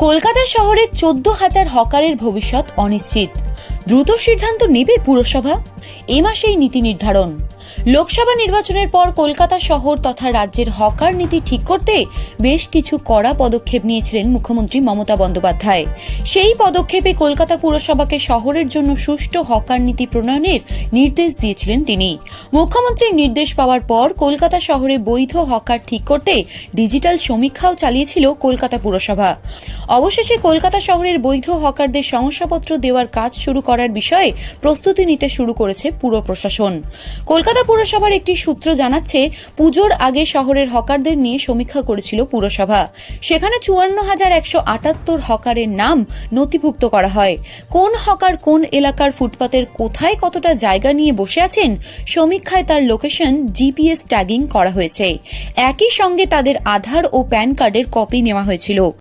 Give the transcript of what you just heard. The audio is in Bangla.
কলকাতা শহরে চোদ্দ হাজার হকারের ভবিষ্যৎ অনিশ্চিত। দ্রুত সিদ্ধান্ত নেবে পুরসভা। এ মাসেই নীতি নির্ধারণ। লোকসভা নির্বাচনের পর কলকাতা শহর তথা রাজ্যের হকার নীতি ঠিক করতে বেশ কিছু কড়া পদক্ষেপ নিয়েছিলেন মুখ্যমন্ত্রী মমতা বন্দ্যোপাধ্যায়। সেই পদক্ষেপে কলকাতা পুরসভাকে শহরের জন্য সুষ্ঠু হকার নীতি প্রণয়নের নির্দেশ দিয়েছিলেন তিনি। মুখ্যমন্ত্রীর নির্দেশ পাওয়ার পর কলকাতা শহরে বৈধ হকার ঠিক করতে ডিজিটাল সমীক্ষাও চালিয়েছিল কলকাতা পুরসভা। অবশেষে কলকাতা শহরের বৈধ হকারদের শংসাপত্র দেওয়ার কাজ শুরু করার বিষয়ে প্রস্তুতি নিতে শুরু করেছে পুর প্রশাসন কলকাতা পুরসভার একটি সূত্র জানাচ্ছে, পুজোর আগে শহরের হকারদের নিয়ে সমীক্ষা করেছিল পুরসভা। সেখানে চুয়ান্ন হাজার একশো আটাত্তর হকারের নাম নথিভুক্ত করা হয়। কোন হকার কোন এলাকার ফুটপাতের কোথায় কতটা জায়গা নিয়ে বসে আছেন, সমীক্ষায় তার লোকেশন জিপিএস ট্যাগিং করা হয়েছে। একই সঙ্গে তাদের আধার ও প্যান কার্ডের কপি নেওয়া হয়েছিল।